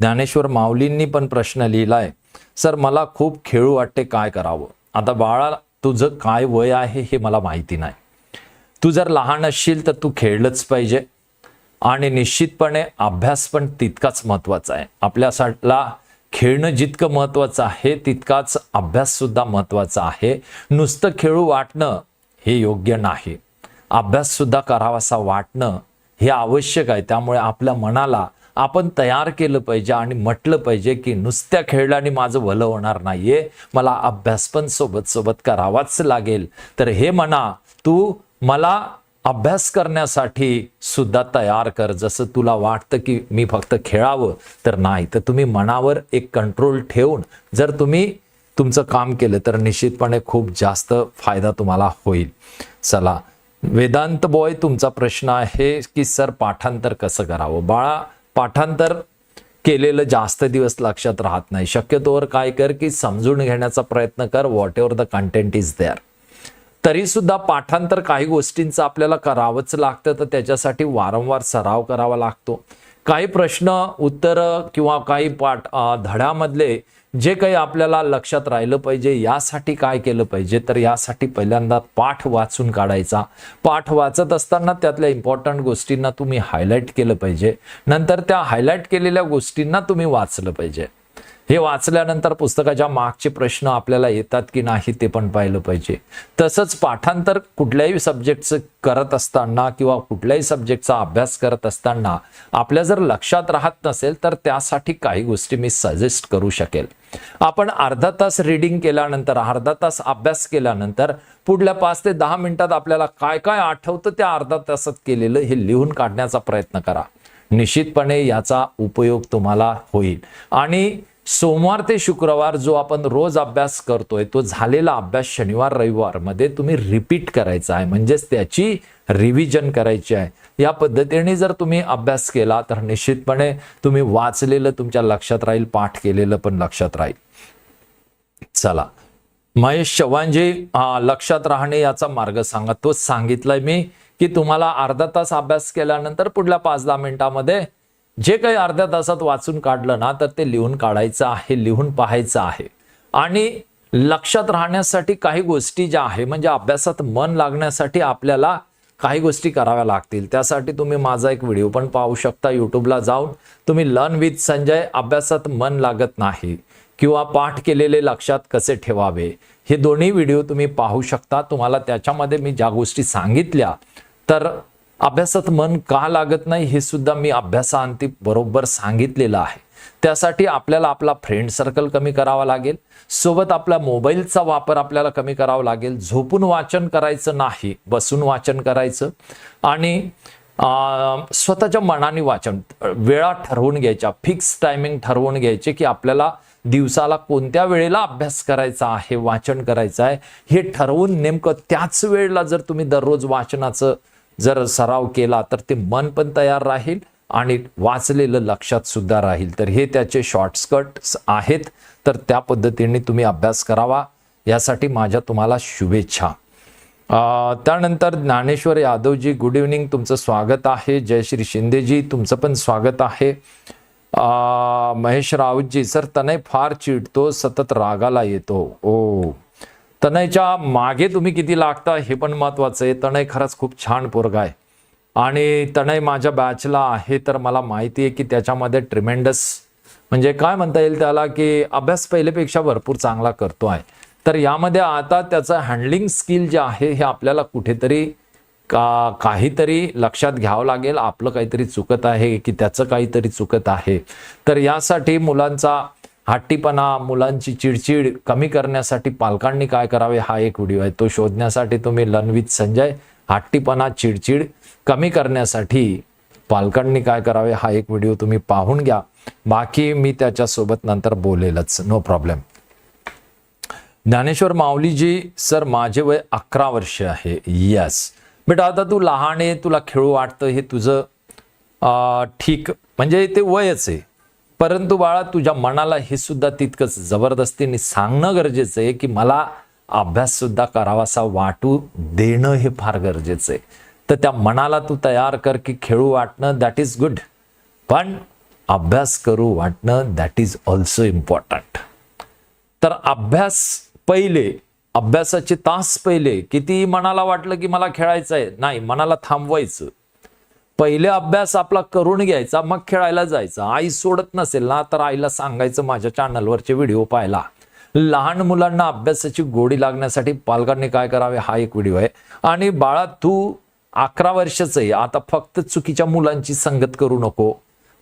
ज्ञानेश्वर माऊलींनी पण प्रश्न लिहिलाय सर मला खूप खेळू वाटते काय करावं? आता बाळा तुझं काय वय आहे हे मला माहिती नाही. तू जर लहान असशील तर तू खेळलंच पाहिजे. आणि निश्चितपणे अभ्यास पण तितकाच महत्त्वाचा आहे. आपल्यासाठीला खेळणं जितकं महत्त्वाचं आहे तितकाच अभ्यास सुद्धा महत्त्वाचा आहे. नुसतं खेळू वाटणं हे योग्य नाही. अभ्यास सुद्धा करावासा वाटणं हे आवश्यक आहे. त्यामुळे आपल्या मनाला आपण तयार केलं पाहिजे आणि म्हटलं पाहिजे की नुसत्या खेळल्याने माझं भलं होणार नाहीये. मला अभ्यास पण सोबत सोबत करावाच लागेल. तर हे म्हणा तू मला अभ्यास करण्यासाठी सुद्धा तयार कर. जसं तुला वाटतं की मी फक्त खेळावं तर नाही. तर तुम्ही मनावर एक कंट्रोल ठेवून जर तुम्ही तुमचं काम केलं तर निश्चितपणे खूप जास्त फायदा तुम्हाला होईल. चला वेदांत बॉय तुमचा प्रश्न आहे की सर पाठांतर कसं करावं? बाळा पाठांतर केलेलं जास्त दिवस लक्षात राहत नाही. शक्यतोवर काय कर की समजून घेण्याचा प्रयत्न कर. Whatever the content is there तरी सुद्धा पाठांतर काही गोष्टींचं आपल्याला करावंच लागतं तर त्याच्यासाठी वारंवार सराव करावा लागतो. काही प्रश्न उत्तर किंवा काही पाठ धड्यामधले जे काही आपल्याला लक्षात राहिलं पाहिजे यासाठी काय केलं पाहिजे तर यासाठी पहिल्यांदा पाठ वाचून काढायचा. पाठ वाचत असताना त्यातल्या इम्पॉर्टंट गोष्टींना तुम्ही हायलाईट केलं पाहिजे. नंतर त्या हायलाईट केलेल्या गोष्टींना तुम्ही वाचलं पाहिजे. हे वाचल्यानंतर पुस्तकाच्या मागचे प्रश्न आपल्याला येतात की नाही ते पण पाहिलं पाहिजे. तसंच पाठांतर कुठल्याही सब्जेक्टचं करत असताना किंवा कुठल्याही सब्जेक्टचा अभ्यास करत असताना आपल्या जर लक्षात राहत नसेल तर त्यासाठी काही गोष्टी मी सजेस्ट करू शकेल. आपण अर्धा तास रिडिंग केल्यानंतर अर्धा तास अभ्यास केल्यानंतर पुढल्या पाच ते दहा मिनिटात आपल्याला काय काय आठवतं त्या अर्धा तासात केलेलं हे लिहून काढण्याचा प्रयत्न करा. निश्चितपणे याचा उपयोग तुम्हाला होईल. आणि सोमवार ते शुक्रवार जो आपण रोज अभ्यास करतोय तो झालेला अभ्यास शनिवार रविवारमध्ये तुम्ही रिपीट करायचा आहे. म्हणजेच त्याची रिव्हिजन करायची आहे. या पद्धतीने जर तुम्ही अभ्यास केला तर निश्चितपणे तुम्ही वाचलेलं तुमच्या लक्षात राहील पाठ केलेलं पण लक्षात राहील. चला. महेश चव्हाणजी लक्षात राहणे याचा मार्ग सांगा तोच सांगितलाय मी की तुम्हाला अर्धा तास अभ्यास केल्यानंतर पुढल्या पाच दहा मिनिटामध्ये जे काही अर्ध्या तासात वाचून काढलं ना तर ते लिहून काढायचं आहे लिहून पाहायचं आहे. आणि लक्षात राहण्यासाठी काही गोष्टी ज्या आहे म्हणजे अभ्यासात मन लागण्यासाठी आपल्याला काही गोष्टी कराव्या लागतील. त्यासाठी तुम्ही माझा एक व्हिडिओ पण पाहू शकता. यूट्यूबला जाऊन तुम्ही लर्न विथ संजय अभ्यासात मन लागत नाही किंवा पाठ केलेले लक्षात कसे ठेवावे. हे दोन्ही व्हिडिओ तुम्ही पाहू शकता. तुम्हाला त्याच्यामध्ये मी ज्या गोष्टी सांगितल्या तर अभ्यासात मन का लागत नाही हे सुद्धा मी अभ्यासाअंती बरोबर सांगितलेलं आहे. त्यासाठी आपल्याला आपला फ्रेंड सर्कल कमी करावा लागेल. सोबत आपला मोबाईलचा वापर आपल्याला कमी करावा लागेल. झोपून वाचन करायचं नाही बसून वाचन करायचं. आणि स्वतःच्या मनाने वाचन वेळा ठरवून घ्यायच्या फिक्स टायमिंग ठरवून घ्यायचे की आपल्याला दिवसाला कोणत्या वेळेला अभ्यास करायचा आहे वाचन करायचं आहे हे ठरवून नेमकं त्याच वेळेला जर तुम्ही दररोज वाचनाचं जर सराव केला तर ते मन पण तयार राहील. आणि वाचलेलं लक्षात सुद्धा राहील. तर हे त्याचे शॉर्टकट्स आहेत. तर त्या पद्धतीने तुम्ही अभ्यास करावा. यासाठी माझ्या तुम्हाला शुभेच्छा. त्यानंतर ज्ञानेश्वर यादवजी गुड इव्हनिंग तुमचं स्वागत आहे. जयश्री शिंदेजी तुमचं पण स्वागत आहे. महेश राऊतजी सर तनय फार चिडतो सतत रागाला येतो. ओ. तनयच्या मागे तुम्ही किती लागता हे पण महत्वाचं आहे. तनय खरंच खूप छान पोरगा आहे. आणि तणय माझ्या बॅचला आहे तर मला माहिती आहे की त्याच्यामध्ये ट्रिमेंडस म्हणजे काय म्हणता येईल त्याला की अभ्यास पहिलेपेक्षा भरपूर चांगला करतो आहे. तर यामध्ये आता त्याचं हँडलिंग स्किल जे आहे हे आपल्याला कुठेतरी का काहीतरी लक्षात घ्यावं लागेल. आपलं काहीतरी चुकत आहे की त्याचं काहीतरी चुकत आहे. तर यासाठी मुलांचा हट्टीपणा मुलांची चिडचिड कमी करण्यासाठी पालकांनी काय करावे हा एक व्हिडिओ आहे. तो शोधण्यासाठी तुम्ही लनविथ संजय हट्टीपणा चिडचिड कमी करण्यासाठी पालकांनी काय करावे हा एक व्हिडिओ तुम्ही पाहून घ्या. बाकी मी त्याच्यासोबत नंतर बोलेलच. नो प्रॉब्लेम ज्ञानेश्वर माऊलीजी सर माझे वय अकरा वर्ष आहे. यस बेटा आता तू लहान आहे तुला खेळू वाटतं हे तुझं ठीक म्हणजे ते वयच आहे. परंतु बाळा तुझ्या मनाला हे सुद्धा तितकंच जबरदस्तीने सांगणं गरजेचं आहे की मला अभ्यास सुद्धा करावासा वाटू देणं हे फार गरजेचं आहे. तर त्या मनाला तू तयार कर की खेळू वाटणं दॅट इज गुड पण अभ्यास करू वाटणं दॅट इज ऑल्सो इम्पॉर्टंट तर अभ्यास पहिले अभ्यासाचे तास पहिले किती मनाला वाटलं की मला खेळायचं आहे नाही मनाला थांबवायचं. पहिले अभ्यास आपला करून घ्यायचा मग खेळायला जायचं. आई सोडत नसेल ना तर आईला सांगायचं माझ्या चॅनलवरचे व्हिडिओ पाहायला. लहान मुलांना अभ्यासाची गोडी लागण्यासाठी पालकांनी काय करावे? हा एक व्हिडिओ आहे. आणि बाळा तू अकरा वर्षाचं आहे. आता फक्त चुकीच्या मुलांची संगत करू नको.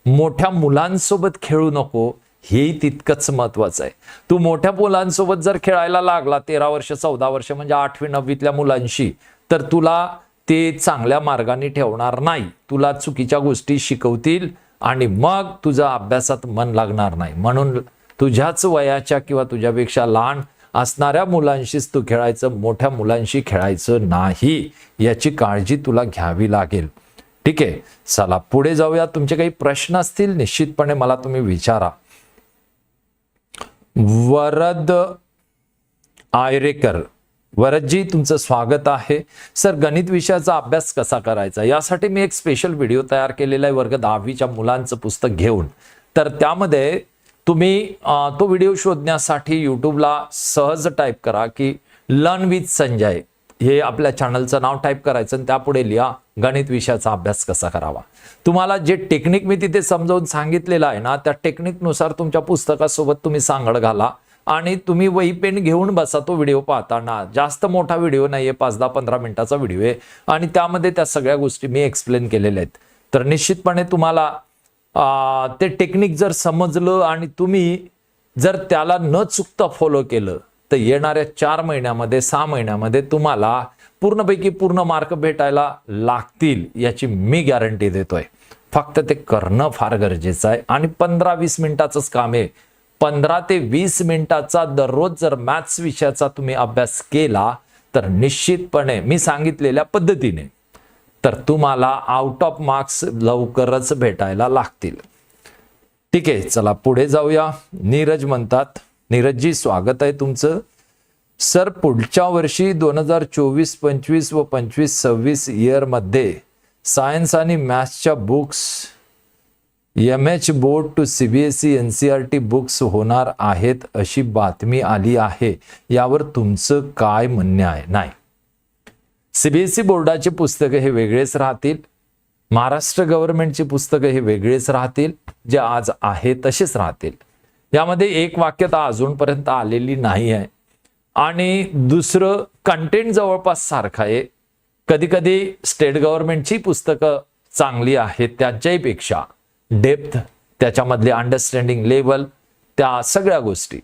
मोठ्या मुलांसोबत खेळू नको. हेही तितकंच महत्वाचं आहे. तू मोठ्या मुलांसोबत जर खेळायला लागला तेरा वर्ष चौदा वर्ष म्हणजे आठवी नववीतल्या मुलांशी तर तुला ते चांगल्या मार्गाने ठेवणार नाही. तुला चुकीच्या गोष्टी शिकवतील आणि मग तुझा अभ्यासात मन लागणार नाही. म्हणून तुझ्याच वयाच्या किंवा तुझ्यापेक्षा लहान असणाऱ्या मुलांशीच तू खेळायचं मोठ्या मुलांशी खेळायचं नाही याची काळजी तुला घ्यावी लागेल. ठीक आहे चला पुढे जाऊया तुमचे काही प्रश्न असतील निश्चितपणे मला तुम्ही विचारा. वरद आयरेकर वरदजी तुमचं स्वागत आहे. सर गणित विषयाचा अभ्यास कसा करायचा? यासाठी मी एक स्पेशल व्हिडिओ तयार केलेला आहे वर्ग दहावीच्या मुलांचं पुस्तक घेऊन. तर त्यामध्ये तुम्ही तो व्हिडिओ शोधण्यासाठी यूट्यूबला सहज टाईप करा की लर्न विथ संजय हे आपल्या चॅनलचं नाव टाईप करायचं आणि त्यापुढे लिहा गणित विषयाचा अभ्यास कसा करावा. तुम्हाला जे टेक्निक मी तिथे समजावून सांगितलेलं आहे ना त्या टेक्निकनुसार तुमच्या पुस्तकासोबत तुम्ही सांगड घाला आणि तुम्ही वही पेन घेऊन बसा तो व्हिडिओ पाहताना. जास्त मोठा व्हिडिओ नाही आहे पाच दहा पंधरा मिनिटाचा व्हिडिओ आहे. आणि त्यामध्ये त्या सगळ्या गोष्टी मी एक्सप्लेन केलेल्या आहेत. तर निश्चितपणे तुम्हाला ते टेक्निक जर समजलं आणि तुम्ही जर त्याला न चुकता फॉलो केलं तर येणाऱ्या चार महिन्यामध्ये सहा महिन्यामध्ये तुम्हाला पूर्णपैकी पूर्ण मार्क भेटायला लागतील याची मी गॅरंटी देतोय. फक्त ते करणं फार गरजेचं आहे. आणि पंधरा वीस मिनिटाचंच काम आहे. पंधरा ते वीस मिनिटाचा दररोज जर मॅथ्स विषयाचा तुम्ही अभ्यास केला तर निश्चितपणे मी सांगितलेल्या पद्धतीने तर तुम्हाला आउट ऑफ मार्क्स लवकरच भेटायला लागतील. ठीक आहे चला पुढे जाऊया. नीरज म्हणतात नीरजजी स्वागत आहे तुमचं. सर पुढच्या वर्षी दोन हजार चोवीस पंचवीस व पंचवीस सव्वीस इयरमध्ये सायन्स आणि मॅथ्सच्या books M H board to C B S E N C R T books होणार आहेत अशी बातमी आली आहे. यावर तुमचं काय म्हणणे आहे? नाही. सीबीएसई बोर्डाची पुस्तकं हे वेगळेच राहतील. महाराष्ट्र गव्हर्नमेंटची पुस्तकं हे वेगळेच राहतील. जे आज आहे तसेच राहतील. यामध्ये एक वाक्यता अजूनपर्यंत आलेली नाही आहे. आणि दुसरं कंटेंट जवळपास सारखं आहे. कधी कधी स्टेट गव्हर्नमेंटची पुस्तकं चांगली आहेत त्यांच्याही पेक्षा डेप्थ त्याच्यामधली अंडरस्टँडिंग लेवल त्या सगळ्या गोष्टी.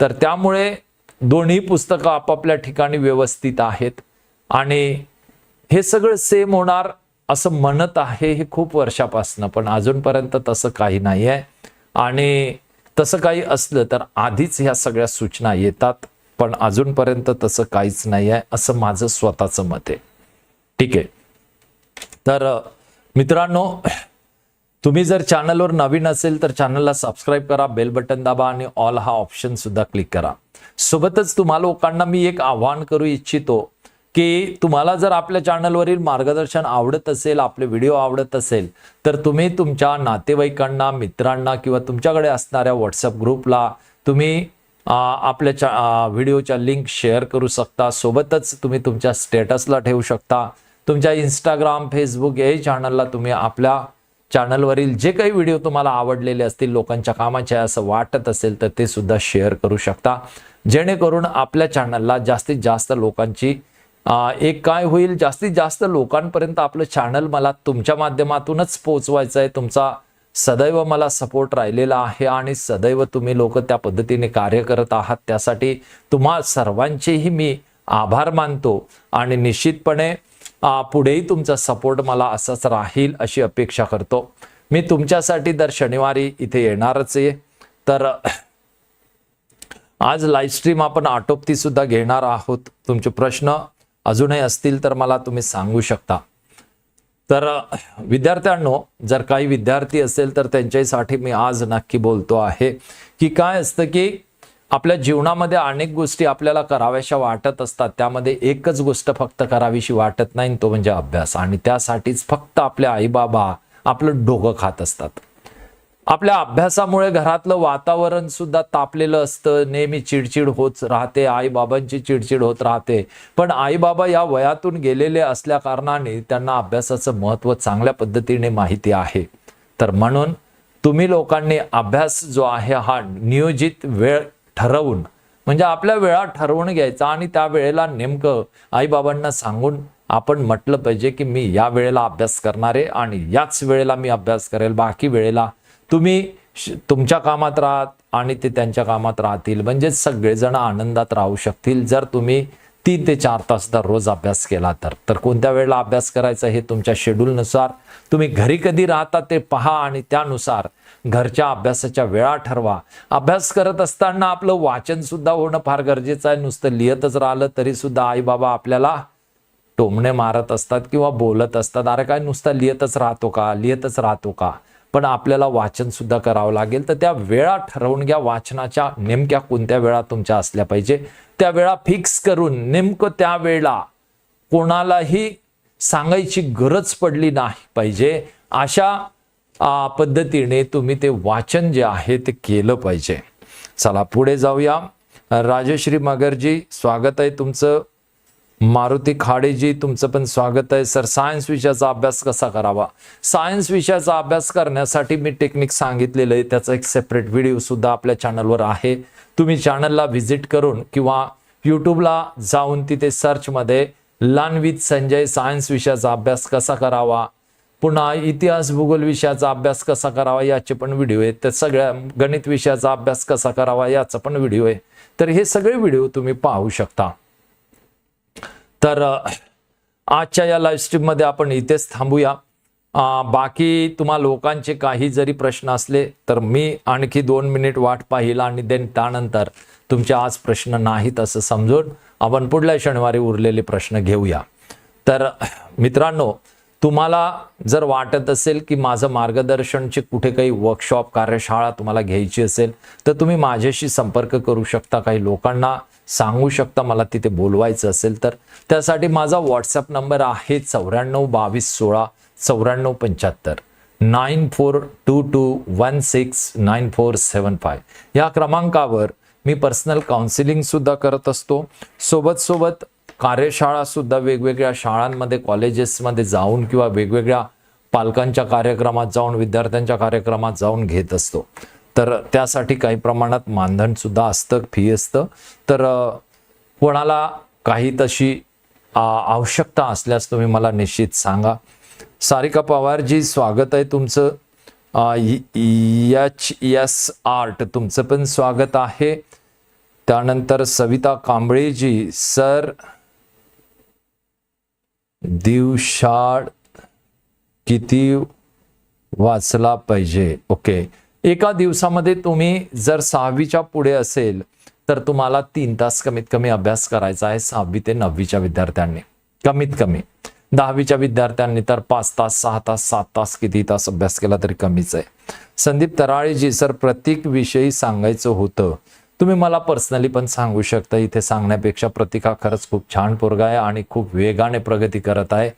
तर त्यामुळे दोन्ही पुस्तकं आपापल्या ठिकाणी व्यवस्थित आहेत. आणि हे सगळं सेम होणार असं म्हणत आहे हे खूप वर्षापासनं पण अजूनपर्यंत तसं काही नाही आहे आणि तसं काही असलं तर आधीच ह्या सगळ्या सूचना येतात पण अजूनपर्यंत तसं काहीच नाही आहे असं माझं स्वतःचं मत आहे. ठीक आहे. तर मित्रांनो तुम्ही जर चॅनलवर नवीन असेल तर चॅनलला सबस्क्राईब करा बेल बटन दाबा आणि ऑल हा ऑप्शन सुद्धा क्लिक करा. सोबतच तुम्हा लोकांना मी एक आव्हान करू इच्छितो की तुम्हाला जर आपल्या चॅनलवरील मार्गदर्शन आवडत असेल आपले व्हिडिओ आवडत असेल तर तुम्ही तुमच्या नातेवाईकांना मित्रांना किंवा तुमच्याकडे असणाऱ्या व्हॉट्सअप ग्रुपला तुम्ही आपल्या चा व्हिडिओच्या लिंक शेअर करू शकता. सोबतच तुम्ही तुमच्या स्टेटसला ठेवू शकता. तुमच्या इंस्टाग्राम फेसबुक याही चॅनलला तुम्ही आपल्या चॅनलवरील जे काही व्हिडिओ तुम्हाला आवडलेले असतील लोकांच्या कामाचे असं वाटत असेल तर ते सुद्धा शेअर करू शकता. जेणेकरून आपल्या चॅनलला जास्तीत जास्त लोकांची एक काय होईल? जास्तीत जास्त लोकांपर्यंत आपलं चॅनल मला तुमच्या माध्यमातूनच पोहोचवायचं आहे तुमचा सदैव मला सपोर्ट राहिलेला आहे आणि सदैव तुम्ही लोक त्या पद्धतीने कार्य करत आहात. त्यासाठी तुम्हा सर्वांचेही मी आभार मानतो आणि निश्चितपणे पुढेही तुमचा सपोर्ट मला असाच राहील अशी अपेक्षा करतो. मी तुमच्यासाठी दर शनिवारी इथे येणारच आहे. तर आज लाईव्ह स्ट्रीम आपण आटोपती सुद्धा घेणार आहोत. तुमचे प्रश्न अजूनही असतील तर मला तुम्ही सांगू शकता. तर विद्यार्थ्यांनो जर काही विद्यार्थी असेल तर त्यांच्यासाठी मी आज नक्की बोलतो आहे की काय असतं की आपल्या जीवनामध्ये अनेक गोष्टी आपल्याला कराव्याशा वाटत असतात. त्यामध्ये एकच गोष्ट फक्त करावीशी वाटत नाही तो म्हणजे अभ्यास. आणि त्यासाठीच फक्त आपले आईबाबा आपलं डोकं खात असतात. आपल्या अभ्यासामुळे घरातलं वातावरण सुद्धा तापलेलं असतं. नेहमी चिडचिड होत राहते. आईबाबांची चिडचिड होत राहते. पण आईबाबा या वयातून गेलेले असल्या कारणाने त्यांना अभ्यासाचं महत्त्व चांगल्या पद्धतीने माहिती आहे. तर म्हणून तुम्ही लोकांनी अभ्यास जो आहे हा नियोजित वेळ ठरवून म्हणजे आपल्या वेळा ठरवून घ्यायचा आणि त्या वेळेला नेमकं आईबाबांना सांगून आपण म्हटलं पाहिजे की मी या वेळेला अभ्यास करणार आहे आणि याच वेळेला मी अभ्यास करेल. बाकी वेळेला तुम्ही तुमच्या कामात राहत आणि ते त्यांच्या कामात राहतील. म्हणजे सगळेजण आनंदात राहू शकतील. जर तुम्ही तीन ते चार तास दररोज अभ्यास केला तर. तर कोणत्या वेळेला अभ्यास करायचा हे तुमच्या शेड्यूलनुसार तुम्ही घरी कधी राहता ते पहा आणि त्यानुसार घरच्या अभ्यासाच्या वेळा ठरवा. अभ्यास करत असताना आपलं वाचन सुद्धा होणं फार गरजेचं आहे. नुसतं लिहितच राहिलं तरी सुद्धा आई बाबा आपल्याला टोमणे मारत असतात किंवा बोलत असतात. अरे काय नुसता लिहितच राहतो का? लिहितच राहतो का? पण आपल्याला वाचनसुद्धा करावं लागेल. तर त्या वेळा ठरवून घ्या वाचनाच्या नेमक्या कोणत्या वेळा तुमच्या असल्या पाहिजे. त्या वेळा फिक्स करून नेमकं त्या वेळेला कोणालाही सांगायची गरज पडली नाही पाहिजे. अशा पद्धतीने तुम्ही ते वाचन जे आहे ते केलं पाहिजे. चला पुढे जाऊया. राजश्री मगरजी स्वागत आहे तुमचं. मारुती खाडेजी तुमचं पण स्वागत आहे. सर सायन्स विषयाचा अभ्यास कसा करावा? सायन्स विषयाचा अभ्यास करण्यासाठी मी टेक्निक सांगितलेलं आहे. त्याचा एक सेपरेट व्हिडिओ सुद्धा आपल्या चॅनलवर आहे. तुम्ही चॅनलला व्हिजिट करून किंवा यूट्यूबला जाऊन तिथे सर्चमध्ये लानवीत संजय सायन्स विषयाचा अभ्यास कसा करावा? पुन्हा इतिहास भूगोल विषयाचा अभ्यास कसा करावा याचे पण व्हिडिओ आहेत. तर सगळ्या गणित विषयाचा अभ्यास कसा करावा याचा पण व्हिडिओ आहे. तर हे सगळे व्हिडिओ तुम्ही पाहू शकता. तर आजच्या या लाईव्ह स्ट्रीममध्ये आपण इथेच थांबूया. बाकी तुम्हा लोकांचे काही जरी प्रश्न असले तर मी आणखी दोन मिनिट वाट पाहिला आणि देन त्यानंतर तुमचे आज प्रश्न नाहीत असं समजून आपण पुढल्या शनिवारी उरलेले प्रश्न घेऊया. तर मित्रांनो तुम्हाला जर वाटत असेल की माझं मार्गदर्शनचे कुठे काही वर्कशॉप कार्यशाळा तुम्हाला घ्यायची असेल तर तुम्ही माझ्याशी संपर्क करू शकता. काही लोकांना सांगू शकता मला तिथे बोलवायचं असेल तर. त्यासाठी माझा व्हॉट्सअप नंबर आहे चौऱ्याण्णव बावीस सोळा चौऱ्याण्णव पंच्याहत्तर. Nine four two two one six nine four seven five या क्रमांकावर मी पर्सनल काउन्सिलिंग सुद्धा करत असतो. सोबत सोबत कार्यशाळासुद्धा वेगवेगळ्या शाळांमध्ये कॉलेजेसमध्ये जाऊन किंवा वेगवेगळ्या पालकांच्या कार्यक्रमात जाऊन विद्यार्थ्यांच्या कार्यक्रमात जाऊन घेत असतो. तर त्यासाठी काही प्रमाणात मानधनसुद्धा असतं फी असतं. तर कोणाला काही तशी आवश्यकता असल्यास तुम्ही मला निश्चित सांगा. सारिका पवारजी स्वागत आहे तुमचं. एच एस आर्ट तुमचं पण स्वागत आहे. त्यानंतर सविता कांबळेजी सर दिवसाड किती वाचला पाहिजे? ओके. एका दिवसामध्ये तुम्ही जर सहावीच्या पुढे असेल तर तुम्हाला तीन तास कमीत कमी अभ्यास करायचा आहे सहावी ते नववीच्या विद्यार्थ्यांनी. कमीत कमी दहावीच्या विद्यार्थ्यांनी तर पाच तास सहा तास सात तास किती तास अभ्यास केला तरी कमीच आहे. संदीप तराळेजी सर प्रत्येक विषयी सांगायचं होतं तुम्ही मला पर्सनली पण सांगू शकता इथे सांगण्यापेक्षा प्रतिका खरंच खूप छान पोरगा आहे आणि खूप वेगाने प्रगती करत आहे.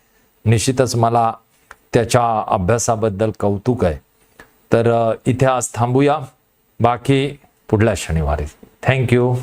निश्चितच मला त्याच्या अभ्यासाबद्दल कौतुक आहे. तर इथे आज थांबूया. बाकी पुढल्या शनिवारी. थँक्यू